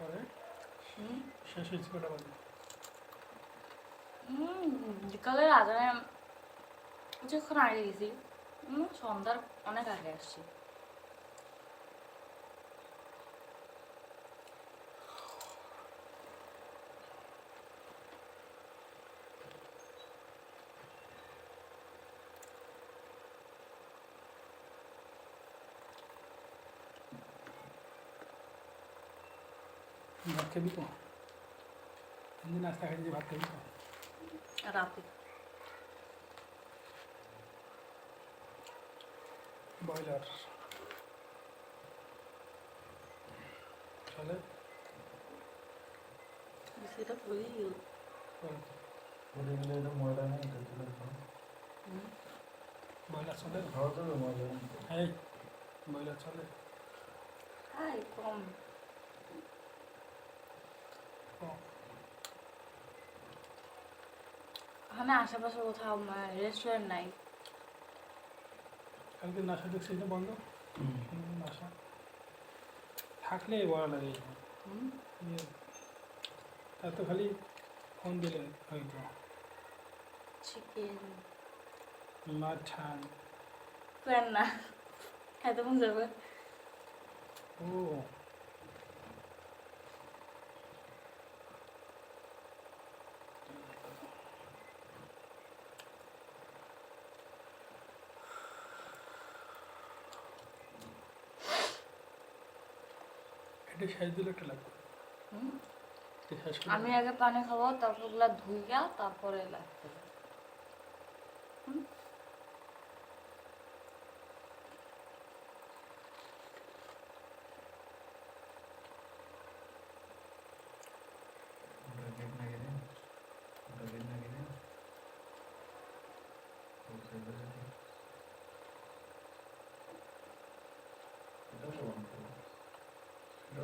পরে শেষ হয়েছে কটা বাজে বিকালে আজানে কিছুক্ষণ আগে গেছি সন্ধ্যার অনেক আগে আসছি ভাত খাবি তো? এমনি নাস্তা খাই যে ভাত খাবি তো? রাতে। ব্রয়লার। চলে সেটা গেল। পুরি গেলে এটা ময়লা নেই এটা তুলে ব্রয়লার চলে? ময়লা। নেই ব্রয়লার চলে? হাই কম। ওখানে আশেপাশে কোথাও রেস্টুরেন্ট নাই। কালকে নাশা দেখছি না বন্ধ। নাশা থাকলে বড় লাগে হুম। ইয়ে, তো খালি ফোন দিলে হয়তো। চিকেন মাঠান প্যান না। খাইতে মন যাবে। ও। এটা শেষ দিলে একটা লাগবে। আমি আগে পানি খাব তারপর ওগুলা ধুইয়া তারপরে লাগবে ওটা গেট না